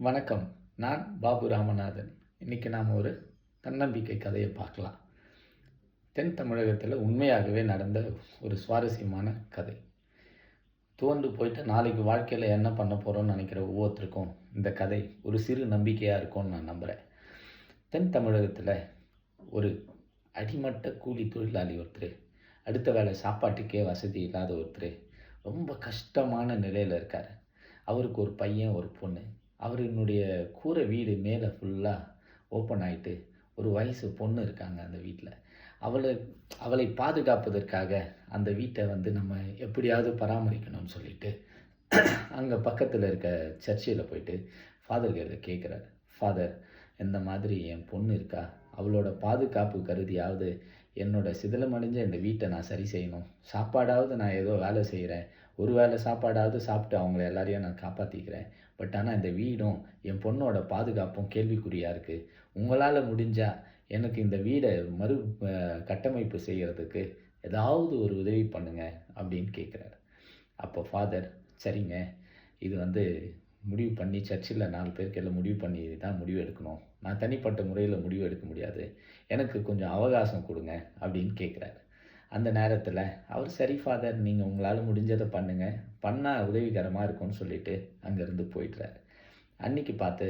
வணக்கம். நான் பாபு ராமநாதன். இன்றைக்கி நாம் ஒரு தன்னம்பிக்கை கதையை பார்க்கலாம். தென் தமிழகத்தில் உண்மையாகவே நடந்த ஒரு சுவாரஸ்யமான கதை. தோண்டு போயிட்டு நாளைக்கு வாழ்க்கையில் என்ன பண்ண போகிறோம்னு நினைக்கிற ஒவ்வொருத்தருக்கும் இந்த கதை ஒரு சிறு நம்பிக்கையாக இருக்கும்னு நான் நம்புகிறேன் தென் தமிழகத்தில் ஒரு அடிமட்ட கூலி தொழிலாளி ஒருத்தர் அடுத்த வேளை சாப்பாட்டுக்கே வசதி இல்லாத ஒருத்தர் ரொம்ப கஷ்டமான நிலையில் இருக்கார். அவருக்கு ஒரு பையன் ஒரு பொண்ணு அவரினுடைய கூரை வீடு மேலே ஃபுல்லாக ஓப்பன் ஆகிட்டு ஒரு வயசு பொண்ணு இருக்காங்க அந்த வீட்டில் அவளை அவளை பாதுகாப்பதற்காக அந்த வீட்டை வந்து நம்ம எப்படியாவது பராமரிக்கணும்னு சொல்லிட்டு அங்கே பக்கத்தில் இருக்க சர்ச்சில் போயிட்டு ஃபாதர்கிட்ட கேட்குறாரு ஃபாதர் இந்த மாதிரி என் பொண்ணு இருக்கா? அவளோட பாதுகாப்பு கருதியாவது என்னோட சிதிலமடைஞ்ச இந்த வீட்டை நான் சரி செய்யணும். சாப்பாடாவது நான் ஏதோ வேலை செய்கிறேன் ஒரு வேளை சாப்பாடாவது சாப்பிட்டு அவங்கள எல்லாரையும் நான் காப்பாற்றிக்கிறேன் பட் ஆனால் இந்த வீடும் என் பொண்ணோட பாதுகாப்பும் கேள்விக்குறியாக இருக்குது உங்களால் முடிஞ்சால் எனக்கு இந்த வீடை மறு கட்டமைப்பு செய்கிறதுக்கு ஏதாவது ஒரு உதவி பண்ணுங்க அப்படின்னு கேட்குறாரு அப்போ ஃபாதர் சரிங்க. இது வந்து முடிவு பண்ணி சர்ச்சில் நாலு பேருக்கு எல்லாம் முடிவு பண்ணி தான் முடிவு எடுக்கணும். நான் தனிப்பட்ட முறையில் முடிவு எடுக்க முடியாது. எனக்கு கொஞ்சம் அவகாசம் கொடுங்க அப்படின்னு கேட்குறாரு அந்த நேரத்தில் அவர் சரி ஃபாதர் நீங்கள் உங்களால் முடிஞ்சதை பண்ணுங்கள் பண்ணால் உதவிகரமாக இருக்கும்னு சொல்லிட்டு அங்கேருந்து போயிடுறாரு. அன்னைக்கு பார்த்து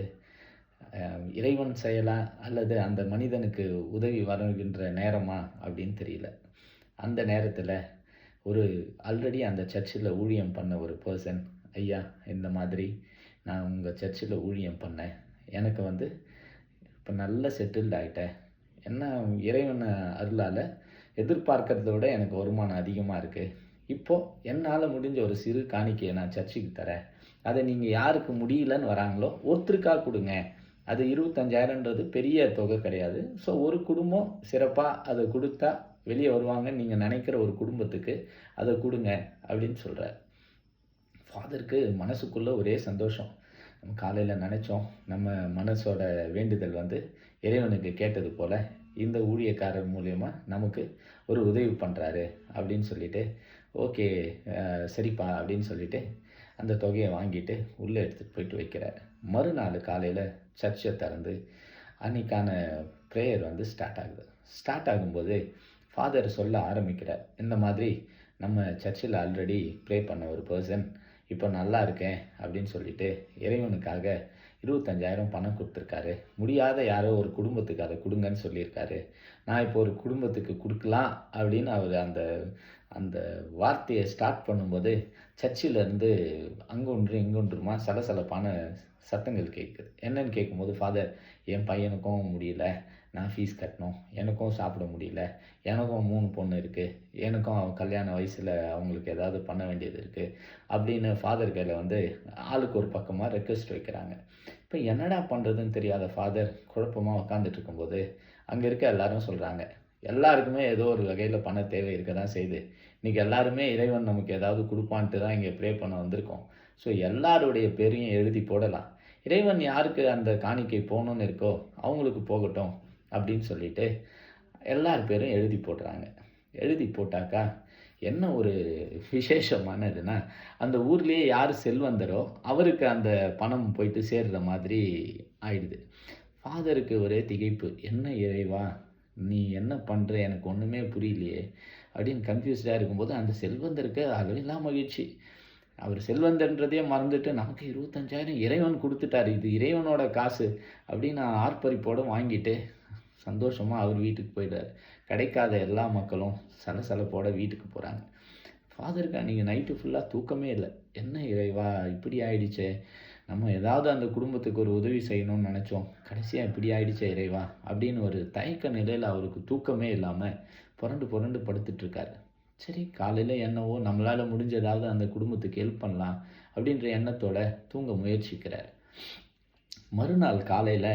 இறைவன் செயலா அல்லது அந்த மனிதனுக்கு உதவி வருகின்ற நேரமா? அப்படின்னு தெரியல. அந்த நேரத்தில் ஒரு ஆல்ரெடி அந்த சர்ச்சில் ஊழியம் பண்ண ஒரு பர்சன் ஐயா இந்த மாதிரி நான் உங்கள் சர்ச்சில் ஊழியம் பண்ணேன். எனக்கு வந்து இப்போ நல்ல செட்டில்ட் ஆகிட்டேன் என்ன இறைவனை அருளால் எதிர்பார்க்கறத விட எனக்கு வருமானம் அதிகமாக இருக்குது இப்போது என்னால் முடிஞ்ச ஒரு சிறு காணிக்கையை நான் சர்ச்சுக்கு தரேன். அதை நீங்கள் யாருக்கு முடியலன்னு வராங்களோ ஒருத்தருக்காக கொடுங்க. அது இருபத்தஞ்சாயிரன்றது பெரிய தொகை கிடையாது. ஸோ ஒரு குடும்பம் சிறப்பாக அதை கொடுத்தா வெளியே வருவாங்கன்னு நீங்கள் நினைக்கிற ஒரு குடும்பத்துக்கு அதை கொடுங்க அப்படின்னு சொல்கிறார் ஃபாதருக்கு மனசுக்குள்ளே ஒரே சந்தோஷம். நம்ம காலையில் நினச்சோம். நம்ம மனசோட வேண்டுதல் வந்து இறைவனுக்கு கேட்டது போல் இந்த ஊழியக்காரர் மூலயமா நமக்கு ஒரு உதவி பண்ணுறாரு அப்படின்னு சொல்லிட்டு ஓகே சரிப்பா அப்படின்னு சொல்லிட்டு அந்த தொகையை வாங்கிட்டு உள்ளே எடுத்துகிட்டு போயிட்டு வைக்கிறார். மறுநாள் காலையில் சர்ச்சை திறந்து அன்னைக்கான ப்ரேயர் வந்து ஸ்டார்ட் ஆகுது. ஸ்டார்ட் ஆகும்போது ஃபாதர் சொல்ல ஆரம்பிக்கிறார். இந்த மாதிரி நம்ம சர்ச்சில் ஆல்ரெடி ப்ரே பண்ண ஒரு பர்சன் இப்போ நல்லா இருக்கேன் அப்படின்னு சொல்லிட்டு இறைவனுக்காக இருபத்தஞ்சாயிரம் பணம் கொடுத்துருக்காரு. முடியாத யாரோ ஒரு குடும்பத்துக்கு அதை கொடுங்கன்னு சொல்லியிருக்காரு. நான் இப்போ ஒரு குடும்பத்துக்கு கொடுக்கலாம் அப்படின்னு அவர் அந்த அந்த வார்த்தையை ஸ்டார்ட் பண்ணும்போது சர்ச்சிலேருந்து அங்கொன்று இங்கொன்றுமா சலசலப்பான சத்தங்கள் கேட்குது. என்னன்னு கேட்கும்போது ஃபாதர் என் பையனுக்கும் முடியல. நான் ஃபீஸ் கட்டணும். எனக்கும் சாப்பிட முடியல. எனக்கும் மூணு பொண்ணு இருக்குது எனக்கும் கல்யாண வயசில் அவங்களுக்கு ஏதாவது பண்ண வேண்டியது இருக்குது அப்படின்னு ஃபாதர் கையில் வந்து ஆளுக்கு ஒரு பக்கமாக ரெக்வெஸ்ட் வைக்கிறாங்க. இப்போ என்னடா பண்ணுறதுன்னு தெரியாத ஃபாதர் குழப்பமாக உக்காந்துட்டு இருக்கும்போது அங்கே இருக்க எல்லாரும் சொல்கிறாங்க எல்லாருக்குமே ஏதோ ஒரு வகையில் பண தேவை இருக்க தான் செய்யுது. இன்றைக்கி எல்லாருமே இறைவன் நமக்கு ஏதாவது கொடுப்பான்ட்டு தான் இங்கே ப்ரே பண்ண வந்திருக்கோம். ஸோ எல்லாருடைய பேரையும் எழுதி போடலாம். இறைவன் யாருக்கு அந்த காணிக்கை போகணுன்னு இருக்கோ அவங்களுக்கு போகட்டும். அப்படின்னு சொல்லிட்டு எல்லார் பேரும் எழுதி போடுறாங்க. எழுதி போட்டாக்கா என்ன ஒரு விசேஷமானதுன்னா அந்த ஊர்லேயே யார் செல்வந்தரோ அவருக்கு அந்த பணம் போயிட்டு சேர்கிற மாதிரி ஆயிடுது. ஃபாதருக்கு ஒரே திகைப்பு என்ன இறைவா நீ என்ன பண்ணுற எனக்கு ஒன்றுமே புரியலையே. அப்படின்னு கன்ஃபியூஸ்டாக இருக்கும்போது அந்த செல்வந்தருக்கு அளவில்லா மகிழ்ச்சி. அவர் செல்வந்தன்றதையே மறந்துட்டு நமக்கு இருபத்தஞ்சாயிரம் இறைவன் கொடுத்துட்டாரு. இது இறைவனோட காசு. அப்படின்னு நான் ஆர்ப்பரிப்போடு வாங்கிட்டு சந்தோஷமாக அவர் வீட்டுக்கு போயிடுறாரு. கிடைக்காத எல்லா மக்களும் சலசலப்போட வீட்டுக்கு போகிறாங்க ஃபாதருக்கு அன்றைக்கி நைட்டு ஃபுல்லாக தூக்கமே இல்லை. என்ன இறைவா இப்படி ஆயிடுச்சே. நம்ம ஏதாவது அந்த குடும்பத்துக்கு ஒரு உதவி செய்யணும்னு நினச்சோம். கடைசியாக இப்படி ஆயிடுச்சே இறைவா அப்படின்னு ஒரு தயக்க நிலையில் அவருக்கு தூக்கமே இல்லாமல் புரண்டு புரண்டு படுத்துட்ருக்காரு சரி காலையில் என்னவோ நம்மளால் முடிஞ்சதாவது அந்த குடும்பத்துக்கு ஹெல்ப் பண்ணலாம் அப்படின்ற எண்ணத்தோட தூங்க முயற்சிக்கிறார். மறுநாள் காலையில்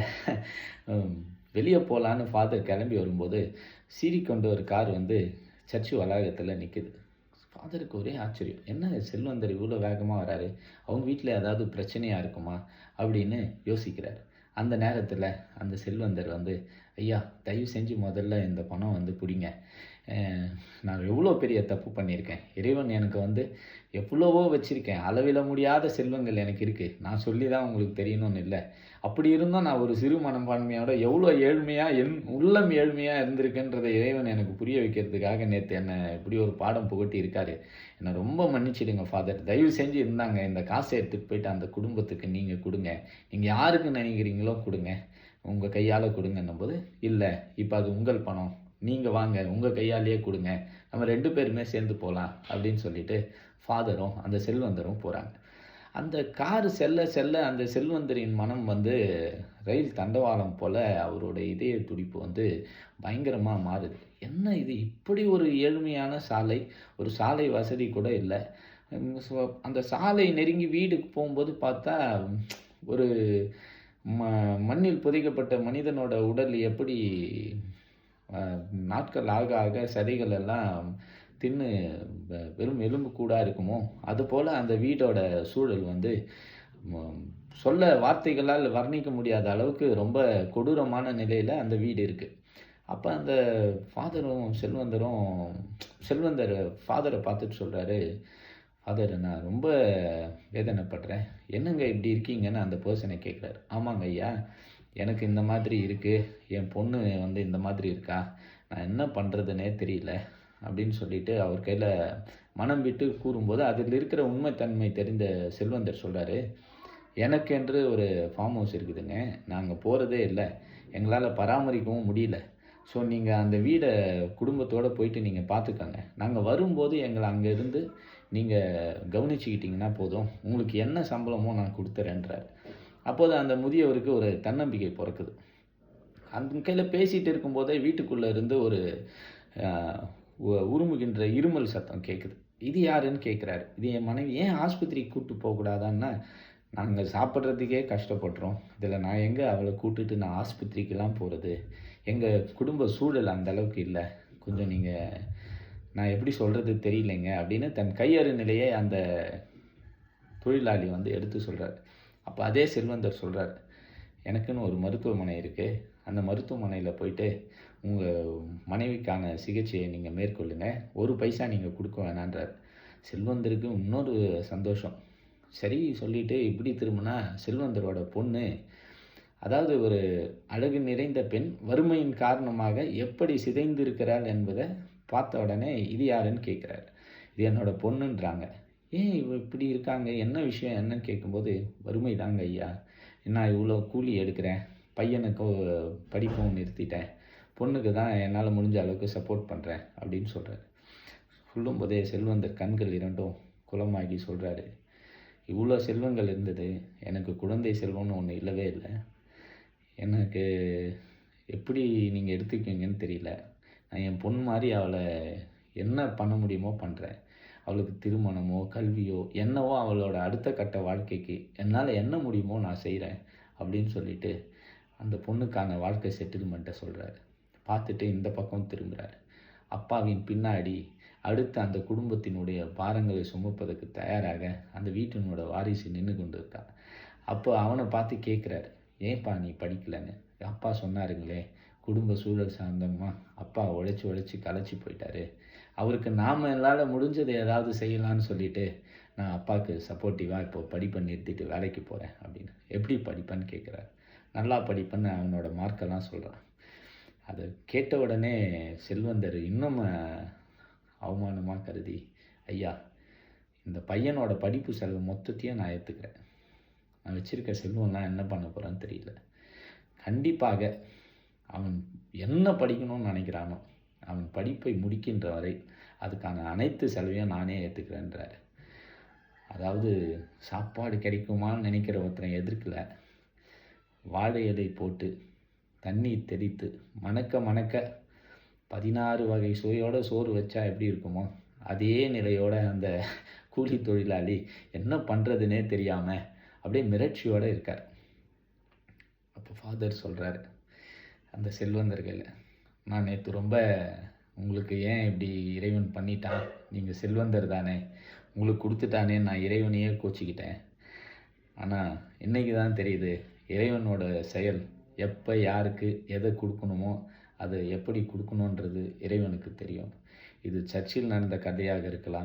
வெளியே போகலான்னு ஃபாதர் கிளம்பி வரும்போது சீறிக்கொண்டு ஒரு கார் வந்து சர்ச்சு வளாகத்தில் நிற்குது ஃபாதருக்கு ஒரே ஆச்சரியம். என்ன செல்வந்தர் இவ்வளோ வேகமாக வராரு? அவங்க வீட்டில் ஏதாவது பிரச்சனையாக இருக்குமா? அப்படின்னு யோசிக்கிறார். அந்த நேரத்தில் அந்த செல்வந்தர் வந்து ஐயா தயவு செஞ்சு முதல்ல இந்த பணம் வந்து பிடிங்க. நான் எவ்வளோ பெரிய தப்பு பண்ணியிருக்கேன். இறைவன் எனக்கு வந்து எவ்வளவோ வச்சுருக்கேன். அளவிட முடியாத செல்வங்கள் எனக்கு இருக்குது நான் சொல்லி தான் உங்களுக்கு தெரியணும்னு இல்லை. அப்படி இருந்தும் நான் ஒரு சிறு மனப்பான்மையோட எவ்வளோ ஏழ்மையாக என் உள்ளம் ஏழ்மையாக இருந்திருக்குன்றதை இறைவன் எனக்கு புரிய வைக்கிறதுக்காக நேற்று என்னை இப்படி ஒரு பாடம் புகட்டி இருக்காரு. என்னை ரொம்ப மன்னிச்சிடுங்க ஃபாதர் தயவு செஞ்சு இருந்தாங்க இந்த காசை எடுத்துகிட்டு போயிட்டு அந்த குடும்பத்துக்கு நீங்கள் கொடுங்க. நீங்கள் யாருக்கு நினைக்கிறீங்களோ கொடுங்க. உங்கள் கையால் கொடுங்கன்னும் போது இல்லை இப்போ அது உங்கள் பணம். நீங்கள் வாங்க உங்கள் கையாலேயே கொடுங்க. நம்ம ரெண்டு பேருமே சேர்ந்து போகலாம். அப்படின்னு சொல்லிட்டு ஃபாதரும் அந்த செல்வந்தரும் போகிறாங்க அந்த கார் செல்ல செல்ல அந்த செல்வந்தரின் மனம் வந்து ரயில் தண்டவாளம் போல் அவரோட இதய துடிப்பு வந்து பயங்கரமாக மாறுது. என்ன இது? இப்படி ஒரு ஏழ்மையான சாலை ஒரு சாலை வசதி கூட இல்லை. அந்த சாலை நெருங்கி வீடுக்கு போகும்போது பார்த்தா ஒரு ம மண்ணில் புதைக்கப்பட்ட மனிதனோட உடல் எப்படி நாட்கள் ஆக ஆக சதைகள் எல்லாம் தின்னு வெறும் எலும்பு கூடாக இருக்குமோ? அதுபோல் அந்த வீடோட சூழல் வந்து சொல்ல வார்த்தைகளால் வர்ணிக்க முடியாத அளவுக்கு ரொம்ப கொடூரமான நிலையில் அந்த வீடு இருக்குது அப்போ அந்த ஃபாதரும் செல்வந்தரும் செல்வந்தர் ஃபாதரை பார்த்துட்டு சொல்கிறாரு ஃபாதர் நான் ரொம்ப வேதனைப்படுறேன். என்னங்க இப்படி இருக்கீங்கன்னு அந்த பர்சனை கேட்குறாரு ஆமாங்க ஐயா எனக்கு இந்த மாதிரி இருக்குது என் பொண்ணு வந்து இந்த மாதிரி இருக்கா? நான் என்ன பண்ணுறதுனே தெரியல. அப்படின்னு சொல்லிட்டு அவர் கையில் மனம் விட்டு கூறும்போது அதில் இருக்கிற உண்மைத்தன்மை தெரிந்த செல்வந்தர் சொல்கிறாரு எனக்கென்று ஒரு ஃபார்ம் ஹவுஸ் இருக்குதுங்க. நாங்கள் போகிறதே இல்லை. எங்களால் பராமரிக்கவும் முடியல. ஸோ நீங்கள் அந்த வீடை குடும்பத்தோடு போயிட்டு நீங்கள் பார்த்துக்கோங்க நாங்கள் வரும்போது எங்களை அங்கேருந்து நீங்கள் கவனிச்சுக்கிட்டிங்கன்னா போதும். உங்களுக்கு என்ன சம்பளமோ நான் கொடுத்துறேன்றார். அப்போது அந்த முதியவருக்கு ஒரு தன்னம்பிக்கை பிறக்குது. அந்த கையில் பேசிகிட்டு இருக்கும்போதே வீட்டுக்குள்ளே இருந்து ஒரு உருமுகின்ற இருமல் சத்தம் கேட்குது இது யாருன்னு கேட்குறாரு இது என் மனைவி ஏன் ஆஸ்பத்திரிக்கு கூப்பிட்டு போகக்கூடாதான்னா நாங்கள் சாப்பிட்றதுக்கே கஷ்டப்படுறோம். இதில் நான் எங்கே அவளை கூட்டிட்டு நான் ஆஸ்பத்திரிக்கெலாம் போகிறது எங்கள் குடும்ப சூழல் அந்த அளவுக்கு இல்லை. கொஞ்சம் நீங்கள் நான் எப்படி சொல்கிறது தெரியலைங்க அப்படின்னு தன் கையறு நிலையை அந்த தொழிலாளி வந்து எடுத்து சொல்கிறார் அப்போ அதே செல்வந்தர் சொல்கிறார் எனக்குன்னு ஒரு மருத்துவமனை இருக்குது அந்த மருத்துவமனையில் போயிட்டு உங்கள் மனைவிக்கான சிகிச்சையை நீங்கள் மேற்கொள்ளுங்கள் ஒரு பைசா நீங்கள் கொடுக்க வேணான்றார். செல்வந்தருக்கு இன்னொரு சந்தோஷம். சரி சொல்லிட்டு இப்படி திரும்பினா செல்வந்தரோட பொண்ணு அதாவது ஒரு அழகு நிறைந்த பெண் வறுமையின் காரணமாக எப்படி சிதைந்து இருக்கிறாள் என்பதை பார்த்த உடனே இது யாருன்னு கேட்குறாரு. இது என்னோட பொண்ணுன்றாங்க. ஏன் இவ இப்படி இருக்காங்க? என்ன விஷயம் என்னன்னு கேட்கும்போது வறுமை தாங்க ஐயா. நான் இவ்வளோ கூலி எடுக்கிறேன். பையனுக்கு படிப்பும் நிறுத்திட்டேன். பொண்ணுக்கு தான் என்னால் முடிஞ்ச அளவுக்கு சப்போர்ட் பண்ணுறேன் அப்படின்னு சொல்கிறாரு சொல்லும்போதே செல்வந்த கண்கள் இரண்டும் குளமாகி சொல்கிறாரு இவ்வளோ செல்வங்கள் இருந்தது எனக்கு குழந்தை செல்வம்னு ஒன்று இல்லவே இல்லை. எனக்கு எப்படி நீங்கள் எடுத்துக்கீங்கன்னு தெரியல. நான் என் பொண்ணு மாதிரி அவளை என்ன பண்ண முடியுமோ பண்ணுறேன் அவளுக்கு திருமணமோ கல்வியோ என்னவோ அவளோட அடுத்த கட்ட வாழ்க்கைக்கு என்னால் என்ன முடியுமோ நான் செய்கிறேன் அப்படின்னு சொல்லிட்டு அந்த பொண்ணுக்கான வாழ்க்கை செட்டில்மெண்ட்டை சொல்கிறாரு பார்த்துட்டு இந்த பக்கம் திரும்புகிறாரு அப்பாவின் பின்னாடி அடுத்து அந்த குடும்பத்தினுடைய பாரங்களை சுமப்பதற்கு தயாராக அந்த வீட்டினோட வாரிசு நின்று கொண்டு இருக்கான் அப்போ அவனை பார்த்து கேட்குறாரு ஏன்பா நீ படிக்கலைன்னு? அப்பா சொன்னாருங்களே குடும்ப சூழல் சார்ந்தமா அப்பா உழைச்சி உழைச்சி களைச்சி போயிட்டாரு. அவருக்கு நாம் என்னால் முடிஞ்சதை ஏதாவது செய்யலான்னு சொல்லிட்டு நான் அப்பாவுக்கு சப்போர்ட்டிவாக இப்போ படிப்பை நிறுத்திட்டு வேலைக்கு போகிறேன் அப்படின்னு. எப்படி படிப்பேன்னு கேட்குறாரு. நல்லா படிப்பேன்னு அவனோட மார்க்கெல்லாம் சொல்கிறான் அதை கேட்ட உடனே செல்வந்தர் இன்னும் அவமானமாக கருதி ஐயா இந்த பையனோட படிப்பு செலவு மொத்தத்தையும் நான் ஏற்றுக்கிறேன் நான் வச்சுருக்க செல்வம்லாம் என்ன பண்ண போகிறேன்னு தெரியல. கண்டிப்பாக அவன் என்ன படிக்கணும்னு நினைக்கிறானோ அவன் படிப்பை முடிக்கின்ற வரை அதுக்கான அனைத்து செலவையும் நானே ஏற்றுக்கிறேன்றார் அதாவது சாப்பாடு கிடைக்குமான்னு நினைக்கிற ஒருத்தனை எதிர்க்கல. வாழை இலை போட்டு தண்ணீர் தெளித்து மணக்க மணக்க பதினாறு வகை சுவையோட சோறு வச்சா எப்படி இருக்குமோ அதே நிலையோட அந்த கூலி தொழிலாளி என்ன பண்ணுறதுனே தெரியாமல் அப்படியே மிரட்சியோடு இருக்கார். அப்போ ஃபாதர் சொல்கிறாரு அந்த செல்வந்தர்கள் நான் நேற்று ரொம்ப உங்களுக்கு ஏன் இப்படி இறைவன் பண்ணிட்டான்? நீங்கள் செல்வந்தர் தானே. உங்களுக்கு கொடுத்துட்டானே நான் இறைவனையே கோச்சிக்கிட்டேன். ஆனால் இன்றைக்கி தான் தெரியுது? இறைவனோட செயல் எப்போ யாருக்கு எதை கொடுக்கணுமோ அதை எப்படி கொடுக்கணுன்றது இறைவனுக்கு தெரியும். இது சர்ச்சில் நடந்த கதையாக இருக்கலாம்.